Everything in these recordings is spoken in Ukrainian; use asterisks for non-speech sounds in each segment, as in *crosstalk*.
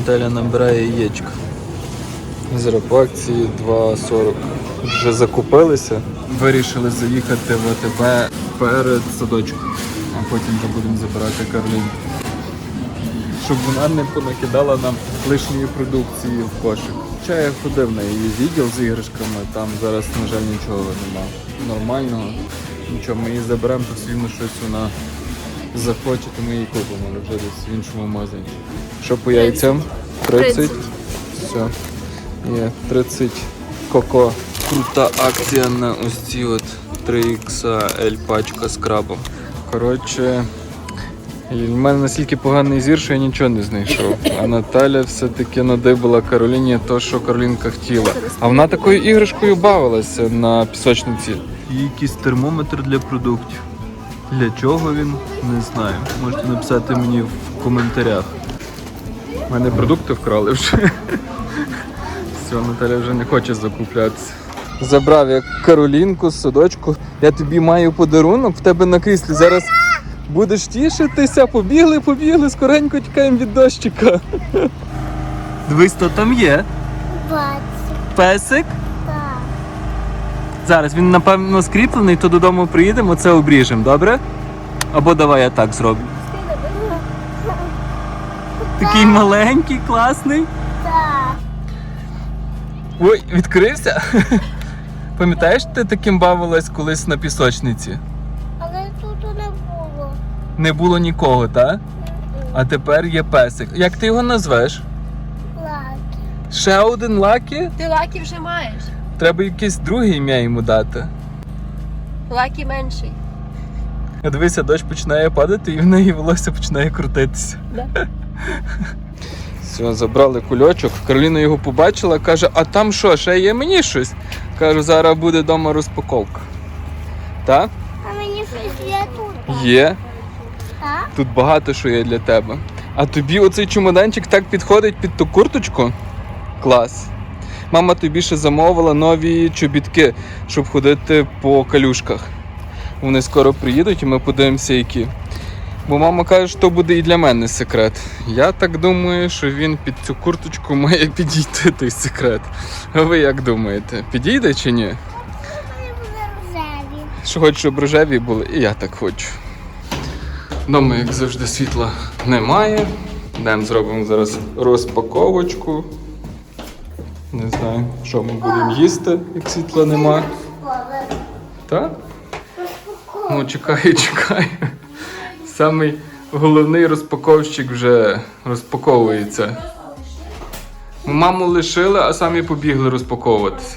Наталя набирає яєчко. Зараз по акції 2,40. Вже закупилися. Вирішили заїхати в АТБ перед садочком, а потім вже будемо забирати Карлін. Щоб вона не понакидала нам лишньої продукції в кошик. Хоча я ходив на її відділ з іграшками, там зараз, на жаль, нічого нема. Нормального. Нічого, ми її заберемо, то рівно щось вона захоче, то ми її купимо, але вже десь в іншому магазині. Що по яйцям? 30. 30. Все. Є 30 коко. Крута акція на ось ці от 3XL пачка з крабом. Коротше, і в мене настільки поганий зір, що я нічого не знайшов. А Наталя все-таки надибала Кароліні то, що Каролінка хотіла. А вона такою іграшкою бавилася на пісочниці. Є якийсь термометр для продуктів. Для чого він? Не знаю. Можете написати мені в коментарях. У мене продукти вкрали вже. Все, Наталя вже не хоче закуплятися. Забрав я Каролінку з садочку. Я тобі маю подарунок в тебе на кріслі. Зараз будеш тішитися, побігли, побігли, скоренько тікаємо від дощика. Дивись, хто там є. Бачу, Песик. так. Зараз він напевно скріплений, то додому приїдемо, це обріжемо, добре? Або давай я так зроблю. Такий маленький, класний. Так. Ой, відкрився. *laughs* Пам'ятаєш, ти таким бавилась колись на пісочниці? Але тут не було. Не було нікого, так? А тепер є песик. Як ти його назвеш? Лаки. Ще один лакі? Ти лакі вже маєш. Треба якесь друге ім'я йому дати. Лакі менший. Дивися, дощ починає падати і в неї волосся починає крутитися. Да? *laughs* Все, забрали кульочок. Кароліна його побачила, каже: а там що, ще є мені щось? Кажу, зараз буде вдома розпаковка. Так? А мені щось є тут. Є. Так? Тут багато що є для тебе. А тобі оцей чемоданчик так підходить під ту курточку? Клас. Мама тобі ще замовила нові чобітки, щоб ходити по калюшках. Вони скоро приїдуть і ми подивимося, які. Бо мама каже, що буде і для мене секрет. Я так думаю, що він під цю курточку має *laughs* підійти той секрет. А ви як думаєте, підійде чи ні? Що хочу, щоб рожеві були, і я так хочу. Дома, як завжди, світла немає. Йдемо зробимо зараз розпаковочку. Не знаю, що ми будемо їсти, як світла нема. Так? Ну, чекаю, чекаю. Самий головний розпаковщик вже розпаковується. Маму лишили, а самі побігли розпаковуватися.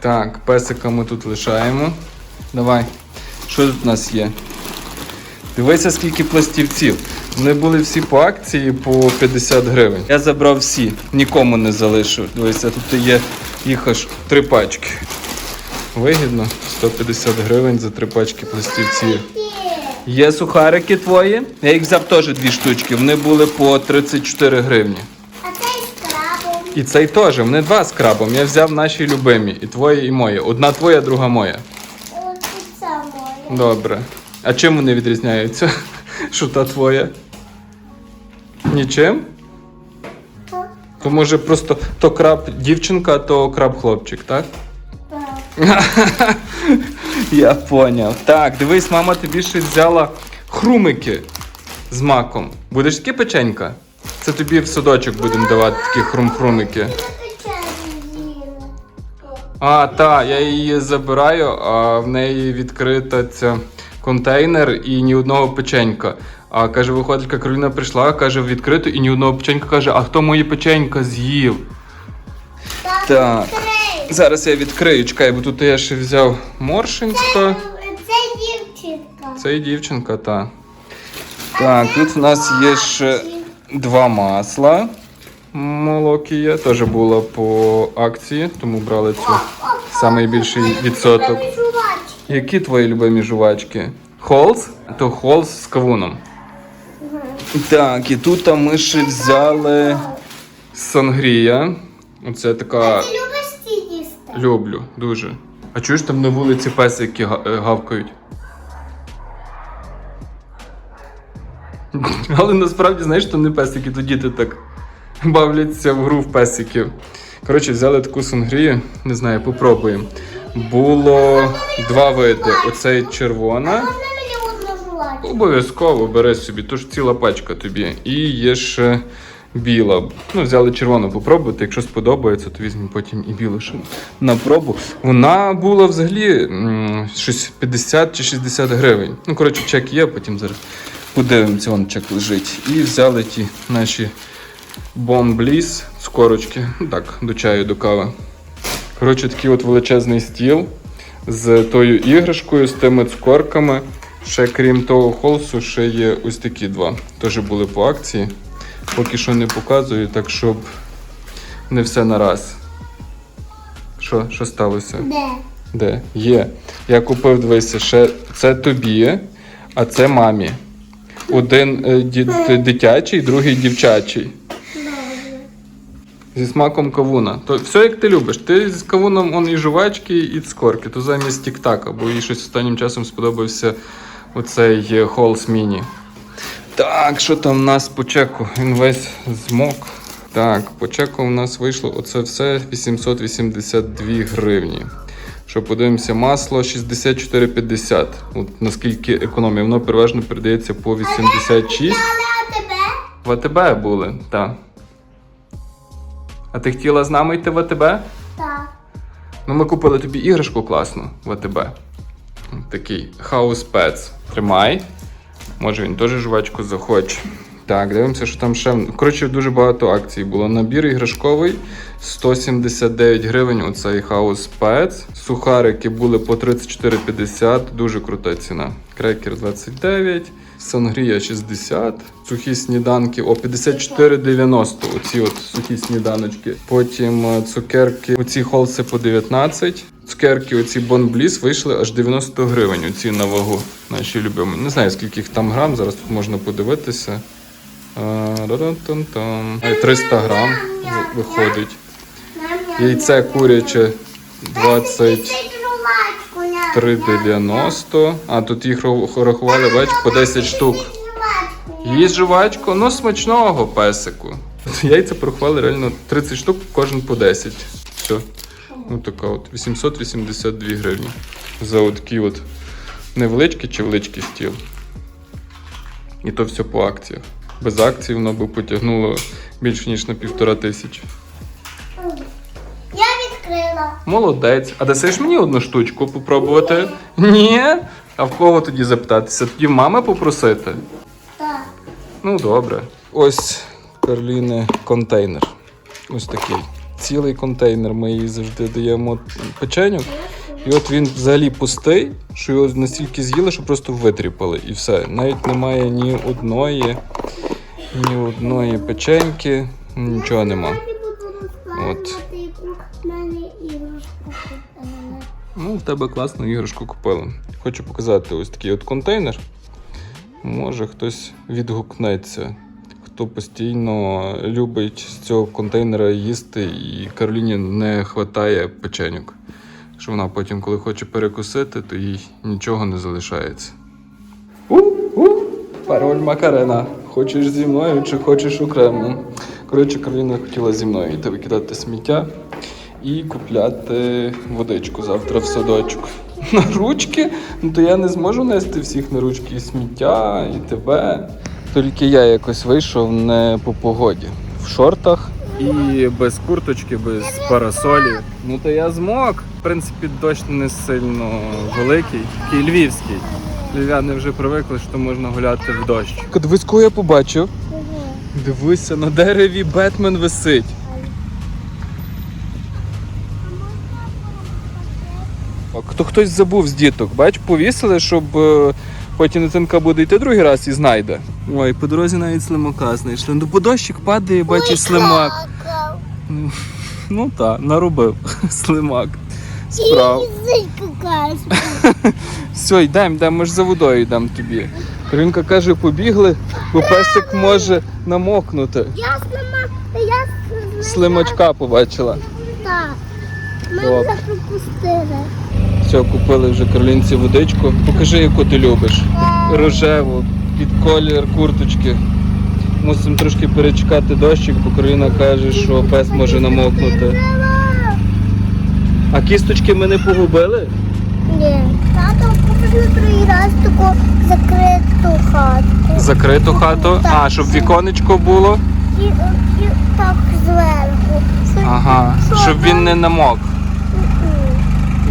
Так, песика ми тут лишаємо. Давай. Що тут у нас є? Дивися, скільки пластівців. Вони були всі по акції по 50 гривень. Я забрав всі, нікому не залишив. Дивися, тут є їх аж три пачки. Вигідно, 150 гривень за три пачки пластівців. Є сухарики твої? Я їх взяв теж дві штучки. Вони були по 34 гривні. А цей з крабом. І цей теж, вони два з крабом. Я взяв наші любимі. І твої, і мої. Одна твоя, друга моя. Це моє. Добре. А чим вони відрізняються? *laughs* Що та твоя? Нічим? То може просто то краб дівчинка, а то краб хлопчик, так? *laughs* Я поняв. Так, дивись, мама тобі ще взяла хрумики з маком. Будеш такі печенька? Це тобі в садочок будемо давати такі хрум-хрумики. А, та, я її забираю, а в неї відкрита ця контейнер і ні одного печенька. А каже, виходить, Кароліна прийшла, каже, відкрито і ні одного печенька каже, а хто мої печенька з'їв? Так. Так. Зараз я відкрию, чекай, бо тут я ще взяв моршинська. Це дівчинка. Це дівчинка, та. Так, тут у нас є ще два масла. Молокія. Теж було по акції, тому брали цю найбільший відсоток. Які твої любимі жувачки? Холз? То холз з кавуном. Так, і тут ми ще взяли сангрія. Оце така Ти любиш ці їсти? Люблю дуже. А чуєш там на вулиці песики е, гавкають? *laughs* Але насправді, знаєш, то не песики, то діти так бавляться в гру в песиків. Коротше, взяли таку сунгрію, не знаю, попробуємо. Було два види: оцей червона. Обов'язково бери собі, то ж ціла пачка тобі. І є ще біла. Ну, взяли червону попробувати. Якщо сподобається, то візьмемо потім і білу ще на пробу. Вона була взагалі щось 50 чи 60 гривень. Ну, коротше, чек є, потім зараз подивимося, вон чек лежить. І взяли ті наші бомбліс з корочки. Ну так, до чаю, до кави. Коротше, такий от величезний стіл з тою іграшкою, з тими цукорками. Ще крім того холсу, ще є ось такі два. Теж були по акції. Поки що не показую, так щоб не все на раз. Що, що сталося? Де? Де? Є. Я купив, дивися, ще це тобі, а це мамі. Один е, дитячий, другий дівчачий. Зі смаком кавуна. То все як ти любиш. Ти з кавуном он і жувачки, і цкорки. То замість тік-така, бо їй щось останнім часом сподобався оцей е, Холс Міні. Так, що там в нас по чеку? Він весь змок. Так, по чеку у нас вийшло оце все 882 гривні. Що подивимося, масло 64,50. От наскільки економія. Воно переважно передається по 86. Але а тебе? В АТБ були, так. А ти хотіла з нами йти в АТБ? Так. Ну, ми купили тобі іграшку класну в АТБ. Такий House Pets. Тримай. Може він теж жвачку захоче. Так, дивимося, що там ще. Коротше, дуже багато акцій було. Набір іграшковий 179 гривень. Оцей House Pets. Сухарики були по 34,50. Дуже крута ціна. Крекер 29. Сангрія 60, сухі сніданки, о 54,90. Оці от сухі сніданочки. Потім е, цукерки, оці холси по 19. Цукерки, оці Бонбліс вийшли аж 90 гривень. Оці на вагу. Наші любимі. Не знаю, скільки їх там грам, зараз тут можна подивитися. А, ра-ра-там-там. Е, 300 грам виходить. Яйце куряче 20. Їсти жувачку, ням. 3,90. А тут їх рахували, бач, по 10 штук. Їсть жувачку, ну смачного песику. Яйця порахували реально 30 штук, кожен по 10. Все. Ну така от 882 гривні. За от такий от невеличкий чи величкий стіл. І то все по акціях. Без акцій воно би потягнуло більше ніж на півтора тисячі. Я відкрила. Молодець. А дасиш мені одну штучку попробувати? Ні. А в кого тоді запитатися? Тоді в мами попросити. Так. Ну, добре. Ось Карліни контейнер. Ось такий. Цілий контейнер. Ми їй завжди даємо печеню. І от він взагалі пустий, що його настільки з'їли, що просто витріпали. І все. Навіть немає ні одної, ні одної печеньки, нічого нема. Купили. Ну, в тебе класну іграшку купили. Хочу показати ось такий от контейнер. Може хтось відгукнеться, хто постійно любить з цього контейнера їсти, і Кароліні не вистачає печеньок. Що вона потім, коли хоче перекусити, то їй нічого не залишається. У-у! Пароль Макарена. Хочеш зі мною чи хочеш окремо? Коротше, Кароліна хотіла зі мною йти викидати сміття і купляти водичку завтра в садочок. *laughs* На ручки? Ну то я не зможу нести всіх на ручки і сміття, і тебе. Тільки я якось вийшов не по погоді. В шортах і без курточки, без парасолі. Ну то я змог. В принципі, дощ не сильно великий, такий львівський. Львів'яни вже привикли, що можна гуляти в дощ. Кого я побачив. Дивися, на дереві Бетмен висить. То хтось забув з діток, бач, повісили, щоб е, потім дитинка буде йти другий раз і знайде. Ой, по дорозі навіть слимака знайшли. Ну, бо дощик падає, бачиш слимак. *laughs* Ну, Ну так, наробив *laughs* слимак. Справ. Все, йдемо, йдемо, ми ж за водою йдемо тобі. Каринка каже, побігли, бо песик може намокнути. Я слима, я слима. Слимачка побачила. Так. Ми Добре. вже пропустили. Все, купили вже Каролінці водичку. Покажи, яку ти любиш. Рожеву. під колір курточки. Мусимо трошки перечекати дощик, бо Кароліна каже, що пес може намокнути. А кісточки ми не погубили? Ні. Тато купив другий раз таку закриту хатку. Закриту хату. А, щоб віконечко було. І, і так зверху. Ага. Щоб він не намок.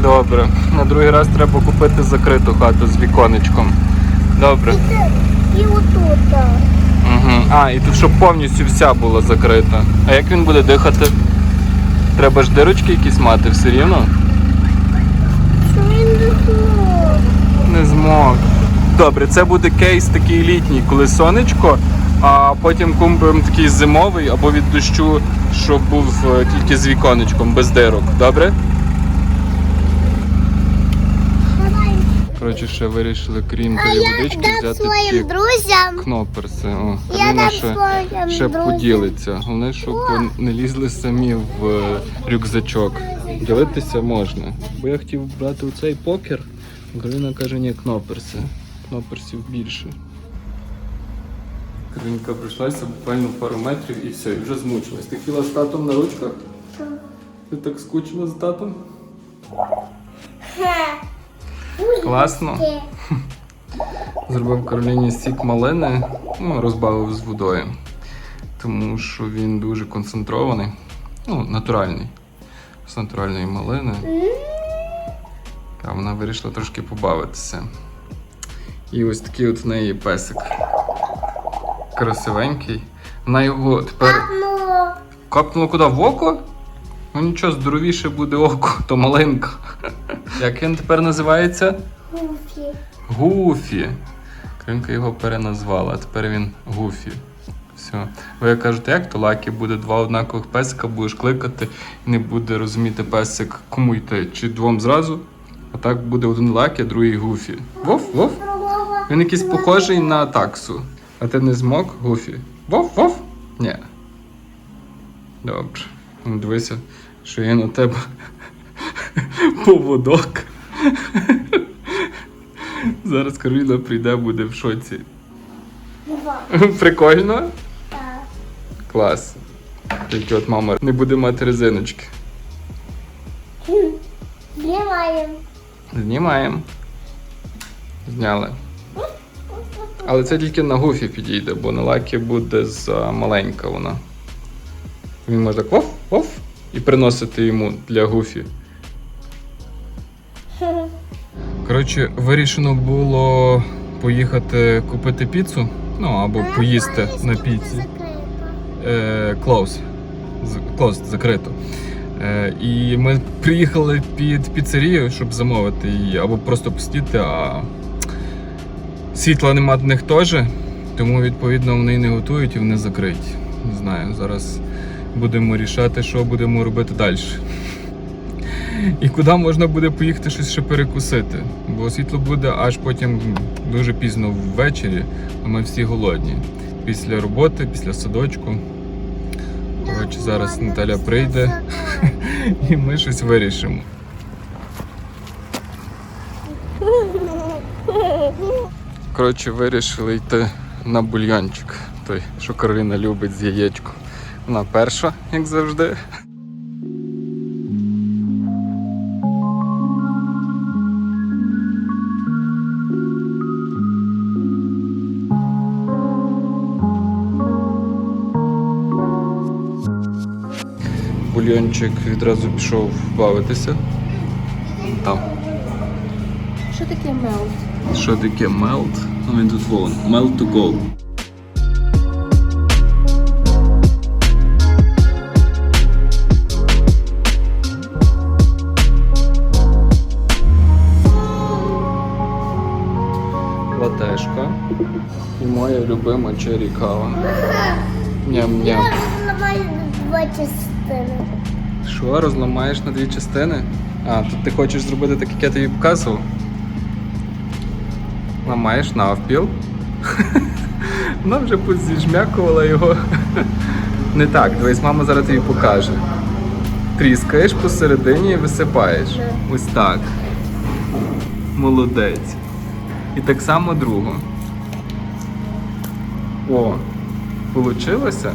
Добре. На другий раз треба купити закриту хату з віконечком. Добре. І, це- і отут. так. Угу. А, і тут щоб повністю вся була закрита. А як він буде дихати? Треба ж дирочки якісь мати все рівно? Що він дихнув? Не змог. Добре, це буде кейс такий літній, коли сонечко, а потім купимо такий зимовий або від дощу, щоб був е, тільки з віконечком, без дирок. Добре? Давай. Коротше, ще вирішили, крім А тої водички, взяти своїм друзям. кноперси. О, Я дам ще, своїм ще друзям. поділиться. Головне, щоб не лізли самі в е, рюкзачок. Ділитися можна. Бо я хотів брати оцей покер. Кароліна каже, ні, кноперси. Кноперсів більше. Каролінка прийшлася буквально пару метрів і все, і вже змучилась. Ти хотіла з татом на ручках? Ти так скучила з татом? Класно. *laughs* Зробив Кароліні сік малини, ну, розбавив з водою. Тому що він дуже концентрований, ну, натуральний. З натуральної малини. А вона вирішила трошки побавитися. І ось такий от в неї песик. Красивенький. Вона його тепер Ну, капнула куди в око? Ну нічого, здоровіше буде око, то маленька. Як він тепер називається? гуфі. Гуфі. Кринка його переназвала, а тепер він Гуфі. Все. Ви кажете, як то лакі буде два однакових песика, будеш кликати і не буде розуміти песик, кому йти, чи двом зразу. А так буде один лакі, а другий Гуфі. Вов, вов. Він якийсь похожий на таксу. А ти не змог, Гуфі? Вов, вов? Ні. Добре. Ну, Дивися, що є на тебе *laughs* поводок. Зараз Кароліна прийде, буде в шоці. Прикольно? Так. Клас. Тільки от мама не буде мати резиночки. Знімаємо. Знімаємо. Зняли. Але це тільки на гуфі підійде, бо на лакі буде за маленька вона. Він може так вов, вов і приносити йому для гуфі. Коротше, вирішено було поїхати купити піцу, ну або поїсти на піці. Е, Close. З- закрито. Е, і ми приїхали під піцерію, щоб замовити її, або просто посидіти, а світла нема в них теж, тому відповідно вони не готують і вони закриті. Не знаю, зараз будемо рішати, що будемо робити далі. І куди можна буде поїхати щось ще перекусити. Бо світло буде аж потім дуже пізно ввечері, а ми всі голодні. Після роботи, після садочку. Коротше, зараз Наталя прийде *laughs* і ми щось вирішимо. Коротше, вирішили йти на бульйончик. Той, що Кароліна любить з яєчком. Вона перша, як завжди. Бульйончик відразу пішов бавитися. Там. Що таке мелт? Що таке melt? Ну він тут вон. Melt to go. Латешка. І моя любима чері кава. Ням-ням. Частини. Що, розламаєш на дві частини? А, тут ти хочеш зробити так, як я тобі показував? Ламаєш навпіл. *laughs* Вона вже позіжмякувала його. *laughs* Не так, дивись, мама зараз тобі покаже. Тріскаєш посередині і висипаєш. Ось так. Молодець. І так само другу. О, получилося?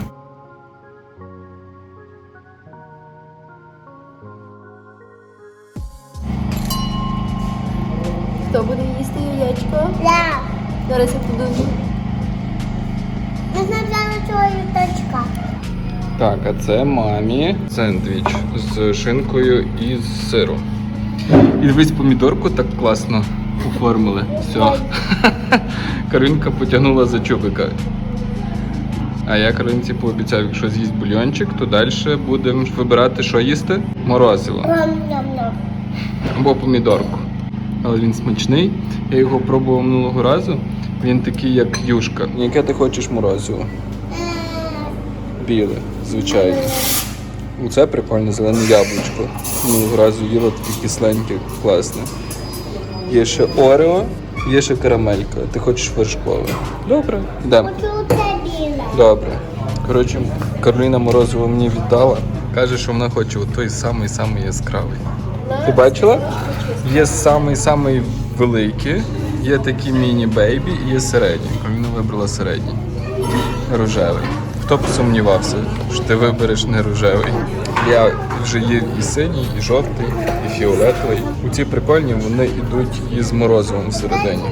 Так, а це мамі сендвіч з шинкою і з сиром. І дивись, помідорку так класно оформили. Все. *laughs* Каринка потягнула за чубика. А я Каринці пообіцяв, якщо з'їсть бульйончик, то далі будемо вибирати, що їсти? Морозиво або помідорку. Але він смачний. Я його пробував минулого разу. Він такий, як юшка. Яке ти хочеш морозиво? Біле, звичайно. Оце прикольне зелене яблучко. Минулого разу їла таке кисленьке, класне. Є ще Орео, є ще карамелька. Ти хочеш вершкове. Добре, йдемо. Добре. Коротше, Кароліна Морозова мені віддала. Каже, що вона хоче от той самий самий яскравий. Ти бачила? Є самий самий великий, є такі міні-бейбі і є середні. Кароліна вибрала середній. Рожевий. Хто б сумнівався, що ти вибереш не рожевий. Я вже їв і синій, і жовтий, і фіолетовий. У ці прикольні вони йдуть із морозивом всередині.